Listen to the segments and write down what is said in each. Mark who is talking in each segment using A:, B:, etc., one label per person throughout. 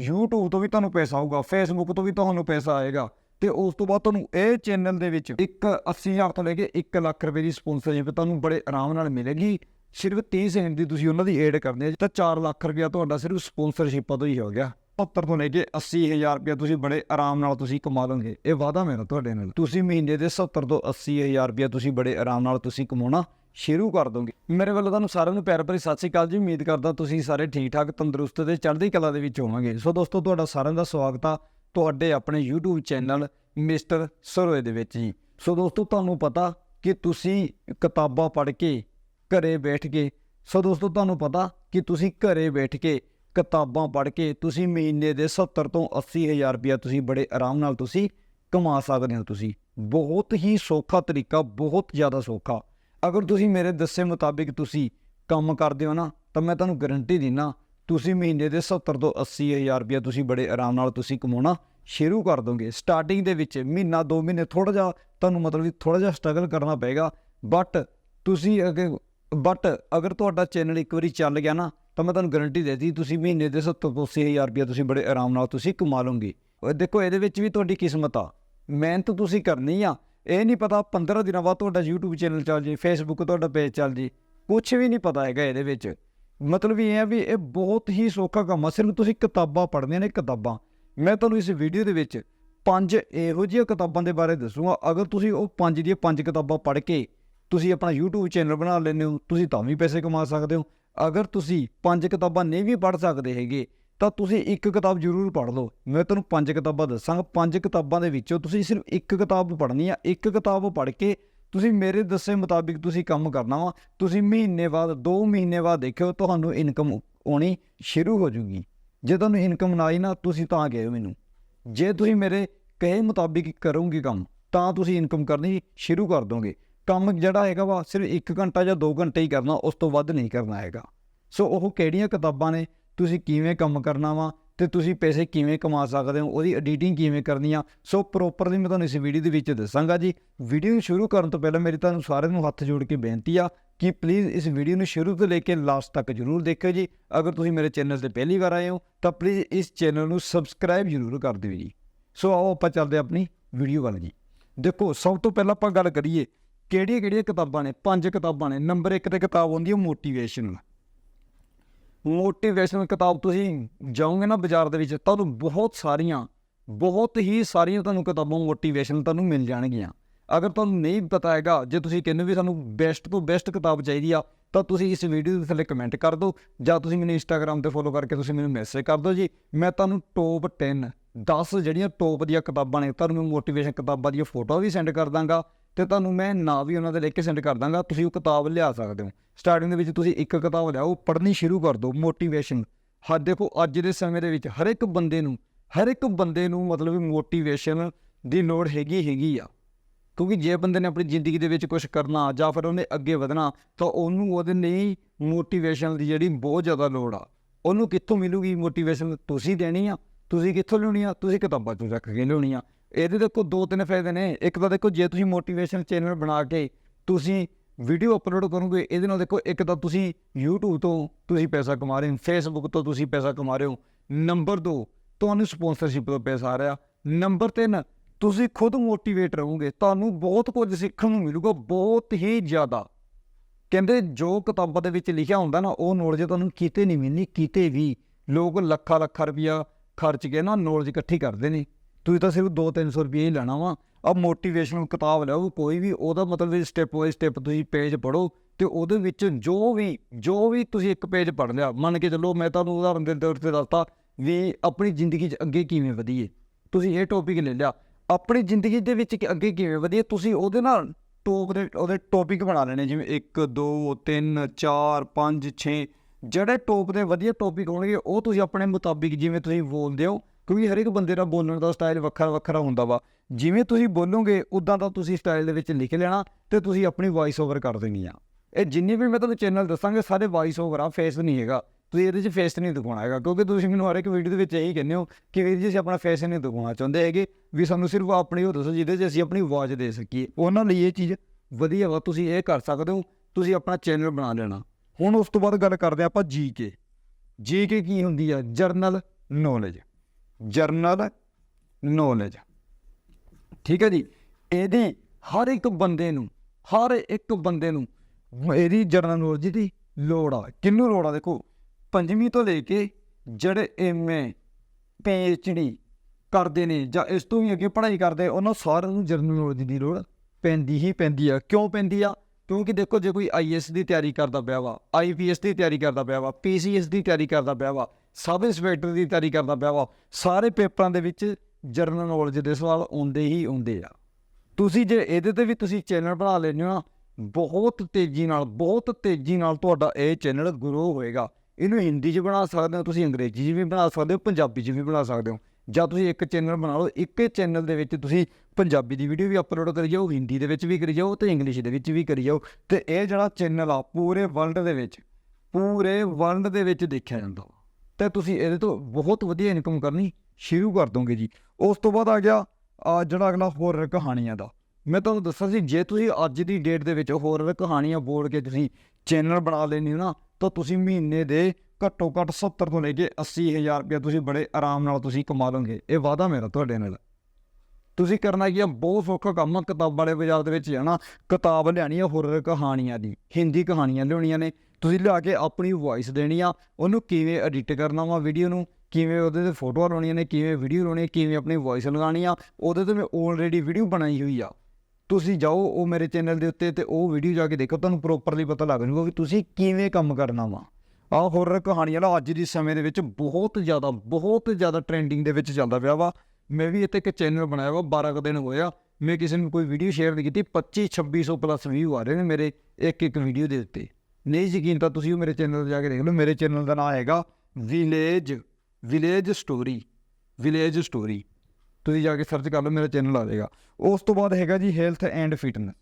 A: YouTube ਤੋਂ ਵੀ ਤੁਹਾਨੂੰ ਪੈਸਾ ਆਊਗਾ, Facebook ਤੋਂ ਵੀ ਤੁਹਾਨੂੰ ਪੈਸਾ ਆਏਗਾ ਤੇ ਉਸ ਤੋਂ ਬਾਅਦ ਤੁਹਾਨੂੰ ਇਹ ਚੈਨਲ ਦੇ ਵਿੱਚ ਇੱਕ 80000 ਤੋਂ ਲੈ ਕੇ 1 ਲੱਖ ਰੁਪਏ ਦੀ ਸਪਾਂਸਰਸ਼ਿਪ ਤੁਹਾਨੂੰ ਬੜੇ ਆਰਾਮ ਨਾਲ ਮਿਲੇਗੀ। ਸਿਰਫ 30 ਸੈਕਿੰਡ ਦੀ ਤੁਸੀਂ ਉਹਨਾਂ ਦੀ ਐਡ ਕਰਦੇ ਆ ਤਾਂ 4 ਲੱਖ ਰੁਪਇਆ ਤੁਹਾਡਾ ਸਿਰਫ ਸਪਾਂਸਰਸ਼ਿਪਾਂ ਤੋਂ ਹੀ ਹੋ ਗਿਆ। 70 ਤੋਂ ਲੈ ਕੇ 80000 ਰੁਪਇਆ ਤੁਸੀਂ ਬੜੇ ਆਰਾਮ ਨਾਲ ਤੁਸੀਂ ਕਮਾ ਲਓਗੇ। ਇਹ ਵਾਅਦਾ ਮੇਰਾ ਤੁਹਾਡੇ ਨਾਲ। ਤੁਸੀਂ ਮਹੀਨੇ ਦੇ 70 ਤੋਂ 80000 ਰੁਪਇਆ ਤੁਸੀਂ ਬੜੇ ਆਰਾਮ ਨਾਲ ਤੁਸੀਂ ਕਮਾਉਣਾ ਸ਼ੁਰੂ ਕਰ ਦੋਗੇ। ਮੇਰੇ ਵੱਲੋਂ ਤੁਹਾਨੂੰ ਸਾਰਿਆਂ ਨੂੰ ਪਿਆਰ ਭਰੀ ਸਤਿ ਸ਼੍ਰੀ ਅਕਾਲ ਜੀ। ਉਮੀਦ ਕਰਦਾ ਤੁਸੀਂ ਸਾਰੇ ਠੀਕ ਠਾਕ ਤੰਦਰੁਸਤ ਤੇ ਚੜ੍ਹਦੀ ਕਲਾ ਦੇ ਵਿੱਚ ਹੋਵਾਂਗੇ। ਸੋ ਦੋਸਤੋ, ਤੁਹਾਡਾ ਸਾਰਿਆਂ ਦਾ ਸਵਾਗਤ ਆ ਤੁਹਾਡੇ ਆਪਣੇ YouTube ਚੈਨਲ ਮਿਸਟਰ ਸਰੋਏ ਦੇ ਵਿੱਚ ਜੀ। ਸੋ ਦੋਸਤੋ, ਤੁਹਾਨੂੰ ਪਤਾ ਕਿ ਤੁਸੀਂ ਕਿਤਾਬਾਂ ਪੜ੍ਹ ਕੇ ਘਰੇ ਬੈਠ ਕੇ, ਸੋ ਦੋਸਤੋ, ਤੁਹਾਨੂੰ ਪਤਾ ਕਿ ਤੁਸੀਂ ਘਰੇ ਬੈਠ ਕੇ ਕਿਤਾਬਾਂ ਪੜ੍ਹ ਕੇ ਤੁਸੀਂ ਮਹੀਨੇ ਦੇ 70 ਤੋਂ 80 ਹਜ਼ਾਰ ਰੁਪਇਆ ਤੁਸੀਂ ਬੜੇ ਆਰਾਮ ਨਾਲ ਤੁਸੀਂ ਕਮਾ ਸਕਦੇ ਹੋ ਤੁਸੀਂ। ਬਹੁਤ ਹੀ ਸੌਖਾ ਤਰੀਕਾ, ਬਹੁਤ ਜ਼ਿਆਦਾ ਸੌਖਾ। ਅਗਰ ਤੁਸੀਂ ਮੇਰੇ ਦੱਸੇ ਮੁਤਾਬਿਕ ਤੁਸੀਂ ਕੰਮ ਕਰਦੇ ਹੋ ਨਾ, ਤਾਂ ਮੈਂ ਤੁਹਾਨੂੰ ਗਾਰੰਟੀ ਦਿੰਨਾ, ਤੁਸੀਂ ਮਹੀਨੇ ਦੇ 70 ਤੋਂ 80 ਹਜ਼ਾਰ ਰੁਪਇਆ ਤੁਸੀਂ ਬੜੇ ਆਰਾਮ ਨਾਲ ਤੁਸੀਂ ਕਮਾਉਣਾ ਸ਼ੁਰੂ ਕਰ ਦੋਗੇ। ਸਟਾਰਟਿੰਗ ਦੇ ਵਿੱਚ ਮਹੀਨਾ 2 ਮਹੀਨੇ ਥੋੜਾ ਜਿਹਾ ਤੁਹਾਨੂੰ ਮਤਲਬ ਵੀ ਥੋੜਾ ਜਿਹਾ ਸਟਰਗਲ ਕਰਨਾ ਪਏਗਾ। ਬਟ ਤੁਸੀਂ ਅਗਰ ਬਟ ਅਗਰ ਤੁਹਾਡਾ ਚੈਨਲ ਇੱਕ ਵਾਰੀ ਚੱਲ ਗਿਆ ਨਾ ਤਾਂ ਮੈਂ ਤੁਹਾਨੂੰ ਗਾਰੰਟੀ ਦੇਤੀ, ਤੁਸੀਂ ਮਹੀਨੇ ਦੇ 70 ਤੋਂ 80 ਹਜ਼ਾਰ ਰੁਪਇਆ ਤੁਸੀਂ ਬੜੇ ਆਰਾਮ ਨਾਲ ਤੁਸੀਂ ਕਮਾ ਲਓਗੇ। ਉਹ ਦੇਖੋ, ਇਹਦੇ ਵਿੱਚ ਵੀ ਤੁਹਾਡੀ ਕਿਸਮਤ ਆ। ਮਿਹਨਤ ਤੁਸੀਂ ਕਰਨੀ ਆ। ਇਹ ਨਹੀਂ ਪਤਾ 15 ਦਿਨਾਂ ਬਾਅਦ ਤੁਹਾਡਾ YouTube ਚੈਨਲ ਚੱਲ ਜੇ, Facebook ਤੁਹਾਡਾ ਪੇਜ ਚੱਲ ਜੇ ਕੁਝ ਵੀ ਨਹੀਂ ਪਤਾ ਹੈਗਾ ਇਹਦੇ ਵਿੱਚ। ਮਤਲਬ ਇਹ ਹੈ ਵੀ ਇਹ ਬਹੁਤ ਹੀ ਸੌਖਾ ਕੰਮ ਆ। ਸਿਰਫ ਤੁਸੀਂ ਕਿਤਾਬਾਂ ਪੜ੍ਹਨੀਆਂ ਨੇ ਕਿਤਾਬਾਂ। ਮੈਂ ਤੁਹਾਨੂੰ ਇਸ ਵੀਡੀਓ ਦੇ ਵਿੱਚ ਪੰਜ ਇਹੋ ਜਿਹੀਆਂ ਕਿਤਾਬਾਂ ਦੇ ਬਾਰੇ ਦੱਸੂਗਾ। ਅਗਰ ਤੁਸੀਂ ਉਹ ਪੰਜ ਦੀਆਂ ਪੰਜ ਕਿਤਾਬਾਂ ਪੜ੍ਹ ਕੇ ਤੁਸੀਂ ਆਪਣਾ YouTube ਚੈਨਲ ਬਣਾ ਲੈਂਦੇ ਹੋ, ਤੁਸੀਂ ਤਾਂ ਵੀ ਪੈਸੇ ਕਮਾ ਸਕਦੇ ਹੋ। ਅਗਰ ਤੁਸੀਂ ਪੰਜ ਕਿਤਾਬਾਂ ਨਹੀਂ ਵੀ ਪੜ੍ਹ ਸਕਦੇ ਹੈਗੇ, ਤਾਂ ਤੁਸੀਂ ਇੱਕ ਕਿਤਾਬ ਜ਼ਰੂਰ ਪੜ੍ਹ ਲਓ। ਮੈਂ ਤੁਹਾਨੂੰ ਪੰਜ ਕਿਤਾਬਾਂ ਦੱਸਾਂਗਾ ਪੰਜ ਕਿਤਾਬਾਂ ਦੇ ਵਿੱਚੋਂ ਤੁਸੀਂ ਸਿਰਫ ਇੱਕ ਕਿਤਾਬ ਪੜ੍ਹਨੀ ਆ। ਇੱਕ ਕਿਤਾਬ ਪੜ੍ਹ ਕੇ ਤੁਸੀਂ ਮੇਰੇ ਦੱਸੇ ਮੁਤਾਬਿਕ ਤੁਸੀਂ ਕੰਮ ਕਰਨਾ ਵਾ। ਤੁਸੀਂ ਮਹੀਨੇ ਬਾਅਦ 2 ਮਹੀਨੇ ਬਾਅਦ ਦੇਖਿਓ, ਤੁਹਾਨੂੰ ਇਨਕਮ ਆਉਣੀ ਸ਼ੁਰੂ ਹੋ ਜੂਗੀ। ਜੇ ਤੁਹਾਨੂੰ ਇਨਕਮ ਨਾ ਆਈ ਨਾ, ਤੁਸੀਂ ਤਾਂ ਗਏ ਮੈਨੂੰ। ਜੇ ਤੁਸੀਂ ਮੇਰੇ ਕਹੇ ਮੁਤਾਬਿਕ ਕਰੋਗੇ ਕੰਮ, ਤਾਂ ਤੁਸੀਂ ਇਨਕਮ ਕਰਨੀ ਸ਼ੁਰੂ ਕਰ ਦੋਗੇ। ਕੰਮ ਜਿਹੜਾ ਹੈਗਾ ਵਾ ਸਿਰਫ 1 ਘੰਟਾ ਜਾਂ 2 ਘੰਟੇ ਹੀ ਕਰਨਾ, ਉਸ ਤੋਂ ਵੱਧ ਨਹੀਂ ਕਰਨਾ ਹੈਗਾ। ਸੋ ਉਹ ਕਿਹੜੀਆਂ ਕਿਤਾਬਾਂ ਨੇ? ਤੁਸੀਂ ਕਿਵੇਂ ਕੰਮ ਕਰਨਾ ਵਾ ਤੇ ਤੁਸੀਂ ਪੈਸੇ ਕਿਵੇਂ ਕਮਾ ਸਕਦੇ ਹੋ? ਉਹਦੀ ਐਡੀਟਿੰਗ ਕਿਵੇਂ ਕਰਨੀ ਆ? ਸੋ ਪ੍ਰੋਪਰਲੀ ਮੈਂ ਤੁਹਾਨੂੰ ਇਸ ਵੀਡੀਓ ਦੇ ਵਿੱਚ ਦੱਸਾਂਗਾ ਜੀ। ਵੀਡੀਓ ਨੂੰ ਸ਼ੁਰੂ ਕਰਨ ਤੋਂ ਪਹਿਲਾਂ ਮੇਰੀ ਤੁਹਾਨੂੰ ਸਾਰਿਆਂ ਨੂੰ ਹੱਥ ਜੋੜ ਕੇ ਬੇਨਤੀ ਆ ਕਿ ਪਲੀਜ਼ ਇਸ ਵੀਡੀਓ ਨੂੰ ਸ਼ੁਰੂ ਤੋਂ ਲੈ ਕੇ ਲਾਸਟ ਤੱਕ ਜਰੂਰ ਦੇਖਿਓ ਜੀ। ਅਗਰ ਤੁਸੀਂ ਮੇਰੇ ਚੈਨਲ ਤੇ ਪਹਿਲੀ ਵਾਰ ਆਏ ਹੋ, ਤਾਂ ਪਲੀਜ਼ ਇਸ ਚੈਨਲ ਨੂੰ ਸਬਸਕ੍ਰਾਈਬ ਜਰੂਰ ਕਰ ਦਿਓ ਜੀ। ਸੋ ਆਓ ਆਪਾਂ ਚੱਲਦੇ ਹਾਂ ਆਪਣੀ ਵੀਡੀਓ ਵੱਲ ਜੀ। ਦੇਖੋ, ਸਭ ਤੋਂ ਪਹਿਲਾਂ ਆਪਾਂ ਗੱਲ ਕਰੀਏ ਕਿਹੜੀਆਂ ਕਿਹੜੀਆਂ ਕਿਤਾਬਾਂ ਨੇ? ਪੰਜ ਕਿਤਾਬਾਂ ਨੇ। ਨੰਬਰ 1 ਤੇ ਕਿਤਾਬ ਹੁੰਦੀ ਹੈ ਮੋਟੀਵੇਸ਼ਨਲ ਮੋਟੀਵੇਸ਼ਨਲ ਕਿਤਾਬ ਤੁਸੀਂ ਜਾਓਗੇ ਨਾ ਬਾਜ਼ਾਰ ਦੇ ਵਿੱਚ ਤੁਹਾਨੂੰ ਬਹੁਤ ਸਾਰੀਆਂ, ਬਹੁਤ ਹੀ ਸਾਰੀਆਂ ਤੁਹਾਨੂੰ ਕਿਤਾਬਾਂ ਮੋਟੀਵੇਸ਼ਨਲ ਤੁਹਾਨੂੰ ਮਿਲ ਜਾਣਗੀਆਂ। ਅਗਰ ਤੁਹਾਨੂੰ ਨਹੀਂ ਪਤਾ ਹੈਗਾ, ਜੇ ਤੁਸੀਂ ਕਹਿੰਦੇ ਵੀ ਸਾਨੂੰ ਬੈਸਟ ਤੋਂ ਬੈਸਟ ਕਿਤਾਬ ਚਾਹੀਦੀ ਆ, ਤਾਂ ਤੁਸੀਂ ਇਸ ਵੀਡੀਓ ਦੇ ਥੱਲੇ ਕਮੈਂਟ ਕਰ ਦਿਓ, ਜਾਂ ਤੁਸੀਂ ਮੈਨੂੰ ਇੰਸਟਾਗ੍ਰam ਤੇ ਫੋਲੋ ਕਰਕੇ ਤੁਸੀਂ ਮੈਨੂੰ ਮੈਸੇਜ ਕਰ ਦਿਓ ਜੀ। ਮੈਂ ਤੁਹਾਨੂੰ ਟੌਪ 10 10 ਜਿਹੜੀਆਂ ਟੌਪ ਦੀਆਂ ਕਿਤਾਬਾਂ ਨੇ, ਤੁਹਾਨੂੰ ਮੈਂ ਮੋਟੀਵੇਸ਼ਨ ਕਿਤਾਬਾਂ ਦੀਆਂ ਫੋਟੋ ਵੀ ਸੈਂਡ ਕਰ ਦਾਂਗਾ। ਤੇ ਤੁਹਾਨੂੰ ਮੈਂ ਨਾਂ ਵੀ ਉਹਨਾਂ ਦੇ ਲਿਖ ਕੇ ਸੈਂਡ ਕਰ ਦਾਂਗਾ, ਤੁਸੀਂ ਉਹ ਕਿਤਾਬ ਲਿਆ ਸਕਦੇ ਹੋ। ਸਟਾਰਟਿੰਗ ਦੇ ਵਿੱਚ ਤੁਸੀਂ ਇੱਕ ਕਿਤਾਬ ਲਿਆਓ, ਪੜ੍ਹਨੀ ਸ਼ੁਰੂ ਕਰ ਦਿਓ ਮੋਟੀਵੇਸ਼ਨ ਹਾਂ, ਦੇਖੋ, ਅੱਜ ਦੇ ਸਮੇਂ ਦੇ ਵਿੱਚ ਹਰ ਇੱਕ ਬੰਦੇ ਨੂੰ, ਹਰ ਇੱਕ ਬੰਦੇ ਨੂੰ ਮਤਲਬ ਮੋਟੀਵੇਸ਼ਨ ਦੀ ਲੋੜ ਹੈਗੀ ਹੈਗੀ ਆ। ਕਿਉਂਕਿ ਜੇ ਬੰਦੇ ਨੇ ਆਪਣੀ ਜ਼ਿੰਦਗੀ ਦੇ ਵਿੱਚ ਕੁਝ ਕਰਨਾ ਜਾਂ ਫਿਰ ਉਹਨੇ ਅੱਗੇ ਵਧਣਾ, ਤਾਂ ਉਹਨੂੰ ਉਹਦੇ ਲਈ ਮੋਟੀਵੇਸ਼ਨ ਦੀ ਜਿਹੜੀ ਬਹੁਤ ਜ਼ਿਆਦਾ ਲੋੜ ਆ। ਉਹਨੂੰ ਕਿੱਥੋਂ ਮਿਲੂਗੀ ਮੋਟੀਵੇਸ਼ਨ ਤੁਸੀਂ ਦੇਣੀ ਆ। ਤੁਸੀਂ ਕਿੱਥੋਂ ਲੈਣੀ ਆ? ਤੁਸੀਂ ਕਿਤਾਬਾਂ ਚੋਂ ਰੱਖ ਕੇ ਲਿਆਉਣੀ ਆ। ਇਹਦੇ ਦੇਖੋ ਦੋ ਤਿੰਨ ਫਾਇਦੇ ਨੇ। ਇੱਕ ਤਾਂ ਦੇਖੋ ਜੇ ਤੁਸੀਂ ਮੋਟੀਵੇਸ਼ਨ ਚੈਨਲ ਬਣਾ ਕੇ ਤੁਸੀਂ ਵੀਡੀਓ ਅਪਲੋਡ ਕਰੋਗੇ, ਇਹਦੇ ਨਾਲ ਦੇਖੋ ਇੱਕ ਤਾਂ ਤੁਸੀਂ YouTube ਤੋਂ ਤੁਸੀਂ ਪੈਸਾ ਕਮਾ ਰਹੇ ਹੋ, Facebook ਤੋਂ ਤੁਸੀਂ ਪੈਸਾ ਕਮਾ ਰਹੇ ਹੋ। ਨੰਬਰ 2 ਤੁਹਾਨੂੰ ਸਪਾਂਸਰਸ਼ਿਪ ਤੋਂ ਪੈਸਾ ਆ ਰਿਹਾ। ਨੰਬਰ 3 ਤੁਸੀਂ ਖੁਦ ਮੋਟੀਵੇਟ ਰਹੋਗੇ। ਤੁਹਾਨੂੰ ਬਹੁਤ ਕੁਝ ਸਿੱਖਣ ਨੂੰ ਮਿਲੂਗਾ, ਬਹੁਤ ਹੀ ਜ਼ਿਆਦਾ। ਕਹਿੰਦੇ ਜੋ ਕਿਤਾਬਾਂ ਦੇ ਵਿੱਚ ਲਿਖਿਆ ਹੁੰਦਾ ਨਾ, ਉਹ ਨੌਲੇਜ ਤੁਹਾਨੂੰ ਕਿਤੇ ਨਹੀਂ ਮਿਲਣੀ, ਕਿਤੇ ਵੀ। ਲੋਕ ਲੱਖਾਂ ਲੱਖਾਂ ਰੁਪਇਆ ਖਰਚ ਕੇ ਨਾ ਨੌਲੇਜ ਇਕੱਠੀ ਕਰਦੇ ਨੇ। ਤੁਸੀਂ ਤਾਂ ਸਿਰਫ 2-300 ਰੁਪਏ ਹੀ ਲੈਣਾ ਵਾ। ਆ ਮੋਟੀਵੇਸ਼ਨਲ ਕਿਤਾਬ ਲਿਆਓ ਕੋਈ ਵੀ, ਉਹਦਾ ਮਤਲਬ ਸਟੈਪ ਬਾਈ ਸਟੈਪ ਤੁਸੀਂ ਪੇਜ ਪੜੋ ਤੇ ਉਹਦੇ ਵਿੱਚ ਜੋ ਵੀ ਜੋ ਵੀ ਤੁਸੀਂ ਇੱਕ ਪੇਜ ਪੜ ਲਿਆ, ਮੰਨ ਕੇ ਚੱਲੋ ਮੈਂ ਤੁਹਾਨੂੰ ਉਦਾਹਰਨ ਦੇ ਤੌਰ ਤੇ ਦੱਸਤਾ ਵੀ ਆਪਣੀ ਜ਼ਿੰਦਗੀ 'ਚ ਅੱਗੇ ਕਿਵੇਂ ਵਧੀਏ। ਤੁਸੀਂ ਇਹ ਟੌਪਿਕ ਲੈ ਲਿਆ, ਆਪਣੀ ਜ਼ਿੰਦਗੀ ਦੇ ਵਿੱਚ ਅੱਗੇ ਕਿਵੇਂ ਵਧੀਏ, ਤੁਸੀਂ ਉਹਦੇ ਨਾਲ ਟੋਪ ਦੇ, ਉਹਦੇ ਟੌਪਿਕ ਬਣਾ ਲੈਣੇ, ਜਿਵੇਂ 1 2 3 4 5 6 ਜਿਹੜੇ ਟੌਪ ਦੇ ਵਧੀਆ ਟੌਪਿਕ ਹੋਣਗੇ, ਉਹ ਤੁਸੀਂ ਆਪਣੇ ਮੁਤਾਬਿਕ ਜਿਵੇਂ ਤੁਸੀਂ ਬੋਲਦੇ ਹੋ ਕਿਉਂਕਿ ਹਰ ਇੱਕ ਬੰਦੇ ਦਾ ਬੋਲਣ ਦਾ ਸਟਾਈਲ ਵੱਖਰਾ ਵੱਖਰਾ ਹੁੰਦਾ ਵਾ। ਜਿਵੇਂ ਤੁਸੀਂ ਬੋਲੋਗੇ ਉਦਾਂ ਦਾ ਤੁਸੀਂ ਸਟਾਈਲ ਦੇ ਵਿੱਚ ਲਿਖ ਲੈਣਾ ਤੇ ਤੁਸੀਂ ਆਪਣੀ ਵਾਇਸ ਓਵਰ ਕਰ ਦੇਣੀ ਆ। ਇਹ ਜਿੰਨੀ ਵੀ ਮੈਂ ਤੁਹਾਨੂੰ ਚੈਨਲ ਦੱਸਾਂਗੇ, ਸਾਰੇ ਵਾਇਸ ਓਵਰ ਆ ਫੇਸ ਨਹੀਂ ਹੈਗਾ। ਤੁਸੀਂ ਇਹਦੇ 'ਚ ਫੇਸ ਨਹੀਂ ਦਿਖਾਉਣਾ ਹੈਗਾ, ਕਿਉਂਕਿ ਤੁਸੀਂ ਮੈਨੂੰ ਹਰ ਇੱਕ ਵੀਡੀਓ ਦੇ ਵਿੱਚ ਇਹੀ ਕਹਿੰਦੇ ਹੋ ਕਿ ਵੀਰ ਜੀ ਅਸੀਂ ਆਪਣਾ ਫੇਸ ਨਹੀਂ ਦਿਖਾਉਣਾ ਚਾਹੁੰਦੇ ਹੈਗੇ, ਵੀ ਸਾਨੂੰ ਸਿਰਫ ਆਪਣੀ ਉਹ ਦੱਸੋ ਜਿਹਦੇ 'ਚ ਅਸੀਂ ਆਪਣੀ ਆਵਾਜ਼ ਦੇ ਸਕੀਏ। ਉਹਨਾਂ ਲਈ ਇਹ ਚੀਜ਼ ਵਧੀਆ ਵਾ, ਤੁਸੀਂ ਇਹ ਕਰ ਸਕਦੇ ਹੋ, ਤੁਸੀਂ ਆਪਣਾ ਚੈਨਲ ਬਣਾ ਲੈਣਾ। ਹੁਣ ਉਸ ਤੋਂ ਬਾਅਦ ਗੱਲ ਕਰਦੇ ਹਾਂ ਆਪਾਂ ਜੀਕੇ ਜੀਕੇ ਕੀ ਹੁੰਦੀ ਆ? ਜਰਨਲ ਨੌਲੇਜ ਜਰਨਲ ਨੌਲੇਜ ਠੀਕ ਹੈ ਜੀ? ਇਹਦੀ ਹਰ ਇੱਕ ਬੰਦੇ ਨੂੰ, ਹਰ ਇੱਕ ਬੰਦੇ ਨੂੰ ਇਹਦੀ ਜਰਨਲ ਨੌਲੇਜ ਦੀ ਲੋੜ ਆ। ਕਿੰਨੂੰ ਲੋੜ ਆ? ਦੇਖੋ, ਪੰਜਵੀਂ ਤੋਂ ਲੈ ਕੇ ਜਿਹੜੇ ਐਮਏ ਪੀਐਚਡੀ ਕਰਦੇ ਨੇ ਜਾਂ ਇਸ ਤੋਂ ਵੀ ਅੱਗੇ ਪੜ੍ਹਾਈ ਕਰਦੇ, ਉਹਨਾਂ ਸਾਰਿਆਂ ਨੂੰ ਜਰਨਲ ਨੌਲੇਜ ਦੀ ਲੋੜ ਪੈਂਦੀ ਹੀ ਪੈਂਦੀ ਆ। ਕਿਉਂ ਪੈਂਦੀ ਆ? ਕਿਉਂਕਿ ਦੇਖੋ, ਜੇ ਕੋਈ ਆਈਐਸ ਦੀ ਤਿਆਰੀ ਕਰਦਾ ਪਿਆ ਵਾ ਆਈਪੀਐਸ ਦੀ ਤਿਆਰੀ ਕਰਦਾ ਪਿਆ ਵਾ ਪੀਸੀਐਸ ਦੀ ਤਿਆਰੀ ਕਰਦਾ ਪਿਆ ਵਾ ਸਬ ਇੰਸਪੈਕਟਰ ਦੀ ਤਿਆਰੀ ਕਰਦਾ ਪਿਆ ਵਾ। ਸਾਰੇ ਪੇਪਰਾਂ ਦੇ ਵਿੱਚ ਜਰਨਲ ਨੌਲੇਜ ਦੇ ਸਵਾਲ ਆਉਂਦੇ ਹੀ ਆਉਂਦੇ ਆ। ਤੁਸੀਂ ਜੇ ਇਹਦੇ ਤੇ ਵੀ ਤੁਸੀਂ ਚੈਨਲ ਬਣਾ ਲੈਂਦੇ ਹੋ ਨਾ, ਬਹੁਤ ਤੇਜ਼ੀ ਨਾਲ, ਬਹੁਤ ਤੇਜ਼ੀ ਨਾਲ ਤੁਹਾਡਾ ਇਹ ਚੈਨਲ ਗਰੋ ਹੋਏਗਾ। ਇਹਨੂੰ ਹਿੰਦੀ 'ਚ ਬਣਾ ਸਕਦੇ ਹੋ, ਤੁਸੀਂ ਅੰਗਰੇਜ਼ੀ 'ਚ ਵੀ ਬਣਾ ਸਕਦੇ ਹੋ, ਪੰਜਾਬੀ 'ਚ ਵੀ ਬਣਾ ਸਕਦੇ ਹੋ। ਜਾਂ ਤੁਸੀਂ ਇੱਕ ਚੈਨਲ ਬਣਾ ਲਓ, ਇੱਕ ਚੈਨਲ ਦੇ ਵਿੱਚ ਤੁਸੀਂ ਪੰਜਾਬੀ ਦੀ ਵੀਡੀਓ ਵੀ ਅਪਲੋਡ ਕਰੀ ਜਾਓ, ਹਿੰਦੀ ਦੇ ਵਿੱਚ ਵੀ ਕਰੀ ਜਾਓ ਤੇ ਇੰਗਲਿਸ਼ ਦੇ ਵਿੱਚ ਵੀ ਕਰੀ ਜਾਓ। ਤੇ ਇਹ ਜਿਹੜਾ ਚੈਨਲ ਆ, ਪੂਰੇ ਵਰਲਡ ਦੇ ਵਿੱਚ, ਪੂਰੇ ਵਰਲਡ ਦੇ ਵਿੱਚ ਦੇਖਿਆ ਜਾਂਦਾ ਵਾ। ਤੇ ਤੁਸੀਂ ਇਹਦੇ ਤੋਂ ਬਹੁਤ ਵਧੀਆ ਇਨਕਮ ਕਰਨੀ ਸ਼ੁਰੂ ਕਰ ਦੋਗੇ ਜੀ। ਉਸ ਤੋਂ ਬਾਅਦ ਆ ਗਿਆ, ਆ ਜਿਹੜਾ ਅਗਲਾ ਹੋਰ ਕਹਾਣੀਆਂ ਦਾ। ਮੈਂ ਤੁਹਾਨੂੰ ਦੱਸਾਂ ਸੀ ਜੇ ਤੁਸੀਂ ਅੱਜ ਦੀ ਡੇਟ ਦੇ ਵਿੱਚ ਹੋਰ ਕਹਾਣੀਆਂ ਬੋਲ ਕੇ ਤੁਸੀਂ ਚੈਨਲ ਬਣਾ ਲੈਣੀ ਹੋ ਨਾ, ਤਾਂ ਤੁਸੀਂ ਮਹੀਨੇ ਦੇ ਘੱਟੋ ਘੱਟ 70 ਤੋਂ ਲੈ ਕੇ 80000 ਰੁਪਏ ਤੁਸੀਂ ਬੜੇ ਆਰਾਮ ਨਾਲ ਤੁਸੀਂ ਕਮਾ ਲਓਗੇ। ਇਹ ਵਾਅਦਾ ਮੇਰਾ ਤੁਹਾਡੇ ਨਾਲ। ਤੁਸੀਂ ਕਰਨਾ ਕੀ ਆ, ਬਹੁਤ ਸੌਖਾ ਕੰਮ ਆ, ਕਿਤਾਬ ਵਾਲੇ ਬਾਜ਼ਾਰ ਦੇ ਵਿੱਚ ਜਾਣਾ, ਕਿਤਾਬ ਲਿਆਣੀ ਆ ਹੋਰ ਕਹਾਣੀਆਂ ਦੀ, ਹਿੰਦੀ ਕਹਾਣੀਆਂ ਲਿਆਉਣੀਆਂ ਨੇ ਤੁਸੀਂ ਲਿਆ ਕੇ ਆਪਣੀ ਵੌਇਸ ਦੇਣੀ ਆ, ਉਹਨੂੰ ਕਿਵੇਂ ਐਡਿਟ ਕਰਨਾ ਵਾ ਵੀਡੀਓ ਨੂੰ, ਕਿਵੇਂ ਉਹਦੇ ਤੇ ਫੋਟੋਆਂ ਲਾਉਣੀਆਂ ਨੇ, ਕਿਵੇਂ ਵੀਡੀਓ ਲਾਉਣੀ ਕਿਵੇਂ ਆਪਣੀ ਵੌਇਸ ਲਗਾਉਣੀ ਆ, ਉਹਦੇ ਤੇ ਮੈਂ ਆਲਰੇਡੀ ਵੀਡੀਓ ਬਣਾਈ ਹੋਈ ਆ। ਤੁਸੀਂ ਜਾਓ ਉਹ ਮੇਰੇ ਚੈਨਲ ਦੇ ਉੱਤੇ ਤੇ ਉਹ ਵੀਡੀਓ ਜਾ ਕੇ ਦੇਖੋ, ਤੁਹਾਨੂੰ ਪ੍ਰੋਪਰਲੀ ਪਤਾ ਲੱਗ ਜਾਊਗਾ ਵੀ ਤੁਸੀਂ ਕਿਵੇਂ ਕੰਮ ਕਰਨਾ ਵਾ। ਆਹ ਹੋਰ ਕਹਾਣੀ ਵਾਲਾ ਅੱਜ ਦੀ ਸਮੇਂ ਦੇ ਵਿੱਚ ਬਹੁਤ ਜ਼ਿਆਦਾ ਬਹੁਤ ਜ਼ਿਆਦਾ ਟ੍ਰੈਂਡਿੰਗ ਦੇ ਵਿੱਚ ਚੱਲਦਾ ਪਿਆ ਵਾ। ਮੈਂ ਵੀ ਇੱਥੇ ਇੱਕ ਚੈਨਲ ਬਣਾਇਆ ਵਾ 12 ਕੁ ਦਿਨ ਹੋਇਆ ਮੈਂ ਕਿਸੇ ਨੂੰ ਕੋਈ ਵੀਡੀਓ ਸ਼ੇਅਰ ਨਹੀਂ ਕੀਤੀ 25 2600 ਪਲੱਸ ਵਿਊ ਆ ਰਹੇ ਨੇ ਮੇਰੇ ਇੱਕ ਇੱਕ ਵੀਡੀਓ ਦੇ ਉੱਤੇ। ਨਹੀਂ ਯਕੀਨ ਤਾਂ ਤੁਸੀਂ ਉਹ ਮੇਰੇ ਚੈਨਲ ਤੇ ਜਾ ਕੇ ਦੇਖ ਲਓ, ਮੇਰੇ ਚੈਨਲ ਦਾ ਨਾਮ ਹੈਗਾ village village story village story ਤੁਸੀਂ ਜਾ ਕੇ ਸਰਚ ਕਰ ਲਓ, ਮੇਰਾ ਚੈਨਲ ਆ ਜਾਏਗਾ। ਉਸ ਤੋਂ ਬਾਅਦ ਹੈਗਾ ਜੀ ਹੈਲਥ ਐਂਡ ਫਿਟਨੈਸ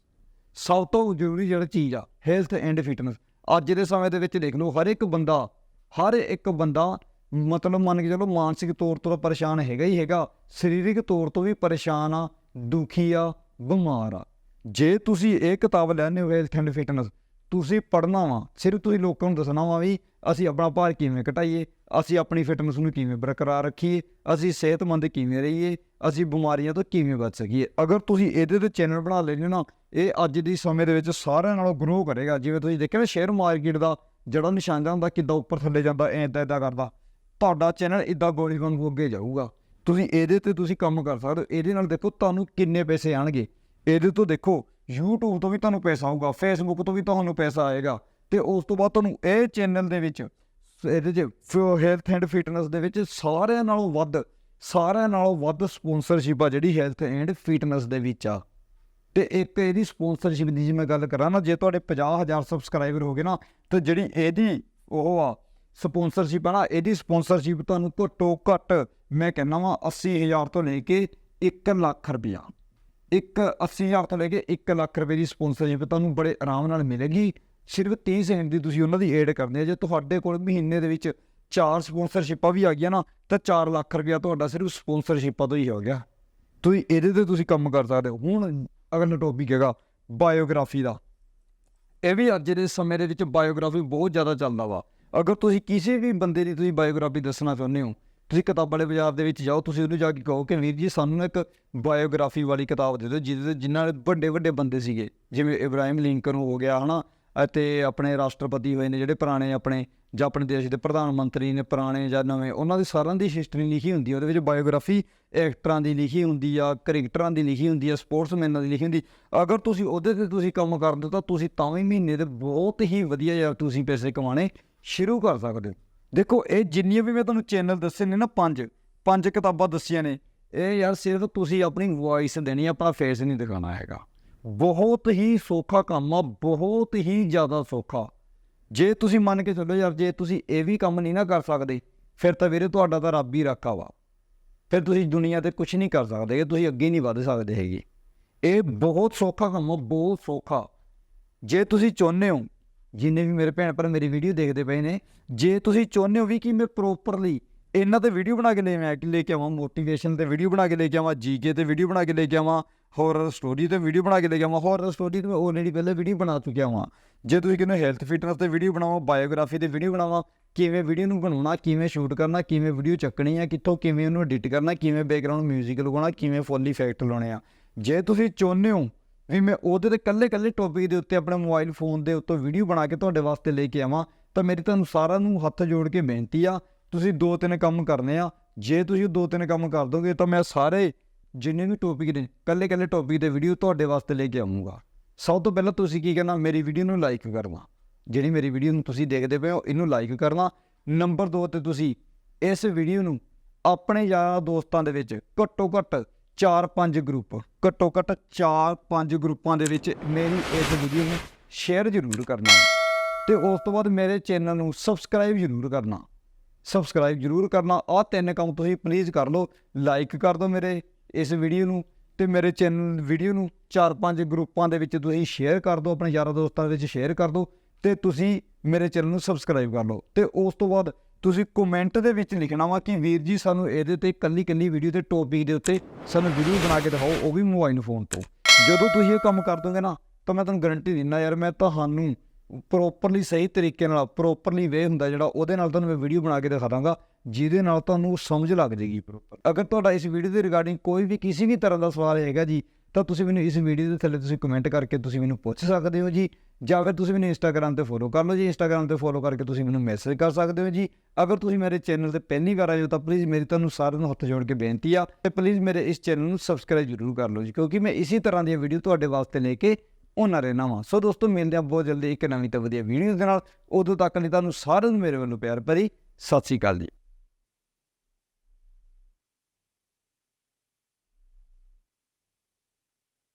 A: ਸਭ ਤੋਂ ਜ਼ਰੂਰੀ ਜਿਹੜਾ ਚੀਜ਼ ਆ ਹੈਲਥ ਐਂਡ ਫਿਟਨੈਸ ਅੱਜ ਦੇ ਸਮੇਂ ਦੇ ਵਿੱਚ ਦੇਖ ਲਓ, ਹਰ ਇੱਕ ਬੰਦਾ, ਹਰ ਇੱਕ ਬੰਦਾ ਮਤਲਬ ਮੰਨ ਕੇ ਚਲੋ ਮਾਨਸਿਕ ਤੌਰ ਤੋਂ ਤਾਂ ਪਰੇਸ਼ਾਨ ਹੈਗਾ ਹੀ ਹੈਗਾ, ਸਰੀਰਕ ਤੌਰ ਤੋਂ ਵੀ ਪਰੇਸ਼ਾਨ ਆ, ਦੁਖੀ ਆ, ਬਿਮਾਰ ਆ। ਜੇ ਤੁਸੀਂ ਇਹ ਕਿਤਾਬ ਲੈਣੇ ਹੋ ਹੈਲਥ ਐਂਡ ਫਿਟਨੈਸ ਤੁਸੀਂ ਪੜ੍ਹਨਾ ਵਾ, ਸਿਰਫ ਤੁਸੀਂ ਲੋਕਾਂ ਨੂੰ ਦੱਸਣਾ ਵਾ ਵੀ ਅਸੀਂ ਆਪਣਾ ਭਾਰ ਕਿਵੇਂ ਘਟਾਈਏ, ਅਸੀਂ ਆਪਣੀ ਫਿਟਨੈਸ ਨੂੰ ਕਿਵੇਂ ਬਰਕਰਾਰ ਰੱਖੀਏ, ਅਸੀਂ ਸਿਹਤਮੰਦ ਕਿਵੇਂ ਰਹੀਏ, ਅਸੀਂ ਬਿਮਾਰੀਆਂ ਤੋਂ ਕਿਵੇਂ ਬਚ ਸਕੀਏ। ਅਗਰ ਤੁਸੀਂ ਇਹਦੇ ਤੇ ਚੈਨਲ ਬਣਾ ਲੈਣੇ ਨਾ, ਇਹ ਅੱਜ ਦੀ ਸਮੇਂ ਦੇ ਵਿੱਚ ਸਾਰਿਆਂ ਨਾਲੋਂ ਗਰੋ ਕਰੇਗਾ। ਜਿਵੇਂ ਤੁਸੀਂ ਦੇਖਿਆ ਨਾ ਸ਼ੇਅਰ ਮਾਰਕੀਟ ਦਾ ਜਿਹੜਾ ਨਿਸ਼ਾਨਾ ਹੁੰਦਾ ਕਿੱਦਾਂ ਉੱਪਰ ਥੱਲੇ ਜਾਂਦਾ ਐਦਾਂ ਐਦਾਂ ਕਰਦਾ, ਤੁਹਾਡਾ ਚੈਨਲ ਇਦਾਂ ਗੋਲੀ ਵਾਂਗੂ ਅੱਗੇ ਜਾਊਗਾ। ਤੁਸੀਂ ਇਹਦੇ ਤੇ ਤੁਸੀਂ ਕੰਮ ਕਰ ਸਕਦੇ ਹੋ। ਇਹਦੇ ਨਾਲ ਦੇਖੋ ਤੁਹਾਨੂੰ ਕਿੰਨੇ ਪੈਸੇ ਆਣਗੇ। ਇਹਦੇ ਤੋਂ ਦੇਖੋ YouTube ਤੋਂ ਵੀ ਤੁਹਾਨੂੰ ਪੈਸਾ ਆਊਗਾ, Facebook ਤੋਂ ਵੀ ਤੁਹਾਨੂੰ ਪੈਸਾ ਆਏਗਾ ਤੇ ਉਸ ਤੋਂ ਬਾਅਦ ਤੁਹਾਨੂੰ ਇਹ ਚੈਨਲ ਦੇ ਵਿੱਚ ਇਹਦੇ ਚ ਹੈਲਥ ਐਂਡ ਫਿਟਨੈਸ ਦੇ ਵਿੱਚ ਸਾਰਿਆਂ ਨਾਲੋਂ ਵੱਧ, ਸਾਰਿਆਂ ਨਾਲੋਂ ਵੱਧ ਸਪਾਂਸਰਸ਼ਿਪ ਆ ਜਿਹੜੀ ਹੈਲਥ ਐਂਡ ਫਿਟਨੈਸ ਦੇ ਵਿੱਚ ਆ। ਤੇ ਇੱਕ ਇਹਦੀ ਸਪਾਂਸਰਸ਼ਿਪ ਦੀ ਜੇ ਮੈਂ ਗੱਲ ਕਰਾਂ ਨਾ, ਜੇ ਤੁਹਾਡੇ 50000 ਸਬਸਕ੍ਰਾਈਬਰ ਹੋ ਗਏ ਨਾ, ਤੇ ਜਿਹੜੀ ਇਹਦੀ ਉਹ ਆ ਸਪਾਂਸਰਸ਼ਿਪ ਆ ਨਾ, ਇਹਦੀ ਸਪਾਂਸਰਸ਼ਿਪ ਤੁਹਾਨੂੰ ਘੱਟੋ ਘੱਟ ਮੈਂ ਕਹਿੰਦਾ ਵਾਂ 80000 ਤੋਂ ਲੈ ਕੇ 1 ਲੱਖ ਰੁਪਇਆ। ਇੱਕ 80000 ਤੋਂ ਲੈ ਕੇ 1 ਲੱਖ ਰੁਪਏ ਦੀ ਸਪਾਂਸਰਸ਼ਿਪ ਤੁਹਾਨੂੰ ਬੜੇ ਆਰਾਮ ਨਾਲ ਮਿਲੇਗੀ। ਸਿਰਫ 30 ਸੈਕਿੰਡ ਦੀ ਤੁਸੀਂ ਉਹਨਾਂ ਦੀ ਐਡ ਕਰਨੀ ਹੈ। ਜੇ ਤੁਹਾਡੇ ਕੋਲ ਮਹੀਨੇ ਦੇ ਵਿੱਚ ਚਾਰ ਸਪਾਂਸਰਸ਼ਿਪਾਂ ਵੀ ਆ ਗਈਆਂ ਨਾ, ਤਾਂ 4 ਲੱਖ ਰੁਪਇਆ ਤੁਹਾਡਾ ਸਿਰਫ ਸਪਾਂਸਰਸ਼ਿਪਾਂ ਤੋਂ ਹੀ ਹੋ ਗਿਆ। ਤੁਸੀਂ ਇਹਦੇ ਤੇ ਤੁਸੀਂ ਕੰਮ ਕਰ ਸਕਦੇ ਹੋ। ਹੁਣ ਅਗਲਾ ਟੌਪਿਕ ਹੈਗਾ ਬਾਇਓਗ੍ਰਾਫੀ ਦਾ। ਇਹ ਵੀ ਅੱਜ ਦੇ ਸਮੇਂ ਦੇ ਵਿੱਚ ਬਾਇਓਗ੍ਰਾਫੀ ਬਹੁਤ ਜ਼ਿਆਦਾ ਚੱਲਦਾ ਵਾ। ਅਗਰ ਤੁਸੀਂ ਕਿਸੇ ਵੀ ਬੰਦੇ ਦੀ ਤੁਸੀਂ ਬਾਇਓਗ੍ਰਾਫੀ ਦੱਸਣਾ ਚਾਹੁੰਦੇ ਹੋ ਤੁਸੀਂ ਕਿਤਾਬਾਂ ਵਾਲੇ ਬਾਜ਼ਾਰ ਦੇ ਵਿੱਚ ਜਾਓ, ਤੁਸੀਂ ਉਹਨੂੰ ਜਾ ਕੇ ਕਹੋ ਕਿ ਵੀਰ ਜੀ ਸਾਨੂੰ ਨਾ ਇੱਕ ਬਾਇਓਗ੍ਰਾਫੀ ਵਾਲੀ ਕਿਤਾਬ ਦੇ ਦਿਓ, ਜਿਹਦੇ ਜਿਨ੍ਹਾਂ ਦੇ ਵੱਡੇ ਵੱਡੇ ਬੰਦੇ ਸੀਗੇ, ਜਿਵੇਂ ਇਬਰਾਹਿਮ ਲਿੰਕਨ ਹੋ ਗਿਆ, ਹਨਾ, ਅਤੇ ਆਪਣੇ ਰਾਸ਼ਟਰਪਤੀ ਹੋਏ ਨੇ ਜਿਹੜੇ ਪੁਰਾਣੇ ਆਪਣੇ, ਜਾਂ ਆਪਣੇ ਦੇਸ਼ ਦੇ ਪ੍ਰਧਾਨ ਮੰਤਰੀ ਨੇ ਪੁਰਾਣੇ ਜਾਂ ਨਵੇਂ, ਉਹਨਾਂ ਦੀ ਸਾਰਿਆਂ ਦੀ ਹਿਸਟਰੀ ਲਿਖੀ ਹੁੰਦੀ ਹੈ ਉਹਦੇ ਵਿੱਚ ਬਾਇਓਗ੍ਰਾਫੀ ਐਕਟਰਾਂ ਦੀ ਲਿਖੀ ਹੁੰਦੀ ਆ ਕ੍ਰਿਕਟਰਾਂ ਦੀ ਲਿਖੀ ਹੁੰਦੀ ਆ ਸਪੋਰਟਸਮੈਨਾਂ ਦੀ ਲਿਖੀ ਹੁੰਦੀ ਅਗਰ ਤੁਸੀਂ ਉਹਦੇ ਤੇ ਤੁਸੀਂ ਕੰਮ ਕਰਦੇ ਹੋ ਤਾਂ ਤੁਸੀਂ ਤਾਂ ਵੀ ਮਹੀਨੇ ਦੇ ਬਹੁਤ ਹੀ ਵਧੀਆ ਜਿਹਾ ਤੁਸੀਂ ਪੈਸੇ ਕਮਾਣੇ ਸ਼ੁਰੂ ਕਰ ਸਕਦੇ ਹੋ। ਦੇਖੋ, ਇਹ ਜਿੰਨੀਆਂ ਵੀ ਮੈਂ ਤੁਹਾਨੂੰ ਚੈਨਲ ਦੱਸੇ ਨੇ ਨਾ ਪੰਜ ਪੰਜ ਕਿਤਾਬਾਂ ਦੱਸੀਆਂ ਨੇ, ਇਹ ਯਾਰ ਸਿਰਫ ਤੁਸੀਂ ਆਪਣੀ ਵੌਇਸ ਦੇਣੀ, ਆਪਣਾ ਫੇਸ ਨਹੀਂ ਦਿਖਾਣਾ ਹੈਗਾ। ਬਹੁਤ ਹੀ ਸੌਖਾ ਕੰਮ ਆ, ਬਹੁਤ ਹੀ ਜ਼ਿਆਦਾ ਸੌਖਾ। ਜੇ ਤੁਸੀਂ ਮੰਨ ਕੇ ਚੱਲੋ ਯਾਰ, ਜੇ ਤੁਸੀਂ ਇਹ ਵੀ ਕੰਮ ਨਹੀਂ ਨਾ ਕਰ ਸਕਦੇ, ਫਿਰ ਤਾਂ ਵੀਰੇ ਤੁਹਾਡਾ ਤਾਂ ਰੱਬ ਹੀ ਰੱਖਾ ਵਾ। ਫਿਰ ਤੁਸੀਂ ਦੁਨੀਆ ਤੇ ਕੁਝ ਨਹੀਂ ਕਰ ਸਕਦੇ, ਇਹ ਤੁਸੀਂ ਅੱਗੇ ਨਹੀਂ ਵਧ ਸਕਦੇ ਹੈਗੇ। ਇਹ ਬਹੁਤ ਸੌਖਾ ਕੰਮ ਆ, ਬਹੁਤ ਸੌਖਾ। ਜੇ ਤੁਸੀਂ ਚਾਹੁੰਦੇ ਹੋ ਜਿੰਨੇ ਵੀ ਮੇਰੇ ਭੈਣ ਭਰਾ ਮੇਰੀ ਵੀਡੀਓ ਦੇਖਦੇ ਪਏ ਨੇ, ਜੇ ਤੁਸੀਂ ਚਾਹੁੰਦੇ ਹੋ ਵੀ ਕਿ ਮੈਂ ਪ੍ਰੋਪਰਲੀ ਇਹਨਾਂ ਤੇ ਵੀਡੀਓ ਬਣਾ ਕੇ ਲੈ ਮੈਂ ਲੈ ਕੇ ਆਵਾਂ ਮੋਟੀਵੇਸ਼ਨ ਤੇ ਵੀਡੀਓ ਬਣਾ ਕੇ ਲੈ ਕੇ ਆਵਾਂ ਜੀਕੇ ਤੇ ਵੀਡੀਓ ਬਣਾ ਕੇ ਲੈ ਕੇ ਆਵਾਂ ਹੋਰਰ ਸਟੋਰੀ ਤੇ ਵੀਡੀਓ ਬਣਾ ਕੇ ਲੈ ਕੇ ਆਵਾਂ ਹੋਰਰ ਸਟੋਰੀ ਤੇ ਮੈਂ ਆਲਰੇਡੀ ਪਹਿਲੇ ਵੀਡੀਓ ਬਣਾ ਚੁੱਕਿਆ ਹਾਂ ਜੇ ਤੁਸੀਂ ਕਿਨੂੰ ਹੈਲਥ ਫਿਟਨੈਸ ਤੇ ਵੀਡੀਓ ਬਣਾਓ ਬਾਇਓਗ੍ਰਾਫੀ ਤੇ ਵੀਡੀਓ ਬਣਾਵਾਂ, ਕਿਵੇਂ ਵੀਡੀਓ ਨੂੰ ਬਣਾਉਣਾ, ਕਿਵੇਂ ਸ਼ੂਟ ਕਰਨਾ, ਕਿਵੇਂ ਵੀਡੀਓ ਚੱਕਣੀ ਆ, ਕਿੱਥੋਂ ਕਿਵੇਂ ਉਹਨੂੰ ਐਡਿਟ ਕਰਨਾ, ਕਿਵੇਂ ਬੈਕਗ੍ਰਾਉਂਡ 뮤직 ਲਗਾਉਣਾ ਕਿਵੇਂ ਫੁੱਲ ਇਫੈਕਟ ਲਾਉਣੇ ਆ। ਜੇ ਤੁਸੀਂ ਚਾਹੁੰਦੇ ਹੋ ਵੀ ਮੈਂ ਉਹਦੇ ਤੇ ਕੱਲੇ ਕੱਲੇ ਟੌਪਿਕ ਦੇ ਉੱਤੇ ਆਪਣੇ ਮੋਬਾਈਲ ਫੋਨ ਦੇ ਉੱਤੇ ਵੀਡੀਓ ਬਣਾ ਕੇ ਤੁਹਾਡੇ ਵਾਸਤੇ ਲੈ ਕੇ ਆਵਾਂ। ਤਾਂ ਮੇਰੀ ਤੁਹਾਨੂੰ ਸਾਰਿਆਂ ਨੂੰ ਹੱਥ ਜੋੜ ਕੇ ਬੇਨਤੀ ਆ, ਤੁਸੀਂ ਦੋ ਤਿੰਨ ਕੰਮ ਕਰਨੇ ਆ। ਜੇ ਤੁਸੀਂ ਦੋ ਤਿੰਨ ਕੰਮ ਕਰ ਦੋਗੇ, ਤਾਂ ਮੈਂ ਸਾਰੇ ਜਿੰਨੇ ਵੀ ਟੌਪਿਕ ਨੇ ਕੱਲੇ ਕੱਲੇ ਟੌਪਿਕ ਦੇ ਵੀਡੀਓ ਤੁਹਾਡੇ ਵਾਸਤੇ ਲੈ ਕੇ ਆਉਂਗਾ ਸਭ ਤੋਂ ਪਹਿਲਾਂ ਤੁਸੀਂ ਕੀ ਕਰਨਾ ਮੇਰੀ ਵੀਡੀਓ ਨੂੰ ਲਾਈਕ ਕਰਨਾ। ਜਿਹੜੀ ਮੇਰੀ ਵੀਡੀਓ ਨੂੰ ਤੁਸੀਂ ਦੇਖਦੇ ਪਏ ਹੋ, ਇਹਨੂੰ ਲਾਈਕ ਕਰਨਾ। ਨੰਬਰ 2 ਤੇ ਤੁਸੀਂ ਇਸ ਵੀਡੀਓ ਨੂੰ ਆਪਣੇ ਯਾਰਾਂ ਦੋਸਤਾਂ ਦੇ ਵਿੱਚ ਘੱਟੋ ਘੱਟ 4-5 ਗਰੁੱਪ ਘੱਟੋ ਘੱਟ 4-5 ਗਰੁੱਪਾਂ ਦੇ ਵਿੱਚ ਮੇਰੀ ਇਸ ਵੀਡੀਓ ਨੂੰ ਸ਼ੇਅਰ ਜ਼ਰੂਰ ਕਰਨਾ। ਤੇ ਉਸ ਤੋਂ ਬਾਅਦ ਮੇਰੇ ਚੈਨਲ ਨੂੰ ਸਬਸਕ੍ਰਾਈਬ ਜ਼ਰੂਰ ਕਰਨਾ। ਸਬਸਕ੍ਰਾਈਬ ਜ਼ਰੂਰ ਕਰਨਾ। ਆਹ ਤਿੰਨ ਕੰਮ ਤੁਸੀਂ ਪਲੀਜ਼ ਕਰ ਲਓ। ਲਾਈਕ ਕਰ ਦਿਓ ਮੇਰੇ ਇਸ ਵੀਡੀਓ ਨੂੰ। ਤੇ ਮੇਰੇ ਚੈਨਲ ਵੀਡੀਓ ਨੂੰ ਚਾਰ ਪੰਜ ਗਰੁੱਪਾਂ ਦੇ ਵਿੱਚ ਤੁਸੀਂ ਸ਼ੇਅਰ ਕਰ ਦਿਓ। ਆਪਣੇ ਯਾਰਾਂ ਦੋਸਤਾਂ ਦੇ ਵਿੱਚ ਸ਼ੇਅਰ ਕਰ ਦਿਓ। ਤੇ ਤੁਸੀਂ ਮੇਰੇ ਚੈਨਲ ਨੂੰ ਸਬਸਕ੍ਰਾਈਬ ਕਰ ਲਓ। ਤੇ ਉਸ ਤੋਂ ਬਾਅਦ ਤੁਸੀਂ ਕਮੈਂਟ ਦੇ ਵਿੱਚ ਲਿਖਣਾ ਵਾ ਕਿ ਵੀਰ ਜੀ ਸਾਨੂੰ ਇਹਦੇ ਤੇ ਕੱਲੀ ਕੱਲੀ ਵੀਡੀਓ ਤੇ ਟੌਪਿਕ ਦੇ ਉੱਤੇ ਸਾਨੂੰ ਵੀਡੀਓ ਬਣਾ ਕੇ ਦਿਖਾਓ, ਉਹ ਵੀ ਮੋਬਾਈਲ ਫੋਨ ਤੋਂ। ਜਦੋਂ ਤੁਸੀਂ ਇਹ ਕੰਮ ਕਰ ਦੋਗੇ ਨਾ, ਤਾਂ ਮੈਂ ਤੁਹਾਨੂੰ ਗਾਰੰਟੀ ਦਿੰਦਾ ਯਾਰ, ਮੈਂ ਤੁਹਾਨੂੰ ਪ੍ਰੋਪਰਲੀ ਸਹੀ ਤਰੀਕੇ ਨਾਲ ਪ੍ਰੋਪਰਲੀ ਵੇ ਹੁੰਦਾ ਜਿਹੜਾ, ਉਹਦੇ ਨਾਲ ਤੁਹਾਨੂੰ ਮੈਂ ਵੀਡੀਓ ਬਣਾ ਕੇ ਦਿਖਾ ਦਾਂਗਾ, ਜਿਹਦੇ ਨਾਲ ਤੁਹਾਨੂੰ ਸਮਝ ਲੱਗ ਜਾਏਗੀ ਪ੍ਰੋਪਰ ਅਗਰ ਤੁਹਾਡਾ ਇਸ ਵੀਡੀਓ ਦੇ ਰਿਗਾਰਡਿੰਗ ਕੋਈ ਵੀ ਕਿਸੇ ਵੀ ਤਰ੍ਹਾਂ ਦਾ ਸਵਾਲ ਹੈਗਾ ਜੀ ਤਾਂ ਤੁਸੀਂ ਮੈਨੂੰ ਇਸ ਵੀਡੀਓ ਦੇ ਥੱਲੇ ਤੁਸੀਂ ਕਮੈਂਟ ਕਰਕੇ ਤੁਸੀਂ ਮੈਨੂੰ ਪੁੱਛ ਸਕਦੇ ਹੋ ਜੀ। ਜਾਂ ਫਿਰ ਤੁਸੀਂ ਮੈਨੂੰ ਇੰਸਟਾਗ੍ਰam ਤੇ ਫੋਲੋ ਕਰ ਲਓ ਜੀ। ਇੰਸਟਾਗ੍ਰam ਤੇ ਫੋਲੋ ਕਰਕੇ ਤੁਸੀਂ ਮੈਨੂੰ ਮੈਸੇਜ ਕਰ ਸਕਦੇ ਹੋ ਜੀ। ਅਗਰ ਤੁਸੀਂ ਮੇਰੇ ਚੈਨਲ ਤੇ ਪਹਿਲੀ ਵਾਰ ਆਏ ਹੋ ਤਾਂ ਪਲੀਜ਼ ਮੇਰੀ ਤੁਹਾਨੂੰ ਸਾਰਿਆਂ ਨੂੰ ਹੱਥ ਜੋੜ ਕੇ ਬੇਨਤੀ ਆ ਤੇ ਪਲੀਜ਼ ਮੇਰੇ ਇਸ ਚੈਨਲ ਨੂੰ ਸਬਸਕ੍ਰਾਈਬ ਜ਼ਰੂਰ ਕਰ ਲਓ ਜੀ। ਕਿਉਂਕਿ ਮੈਂ ਇਸੇ ਤਰ੍ਹਾਂ ਦੀਆਂ ਵੀਡੀਓ ਤੁਹਾਡੇ ਵਾਸਤੇ ਲੈ ਕੇ ਉਹਨਾਂ ਰਹਿਣਾ ਵਾਂ ਸੋ ਦੋਸਤੋ, ਮਿਲਦੇ ਹਾਂ ਬਹੁਤ ਜਲਦੀ ਇੱਕ ਨਵੀਂ ਤੇ ਵਧੀਆ ਵੀਡੀਓ ਦੇ ਨਾਲ। ਉਦੋਂ ਤੱਕ ਲਈ ਤੁਹਾਨੂੰ ਸਾਰਿਆਂ ਨੂੰ ਮੇਰੇ ਵੱਲੋਂ ਪਿਆਰ ਭਰੀ ਸਤਿ ਸ਼੍ਰੀ ਅਕਾਲ ਜੀ।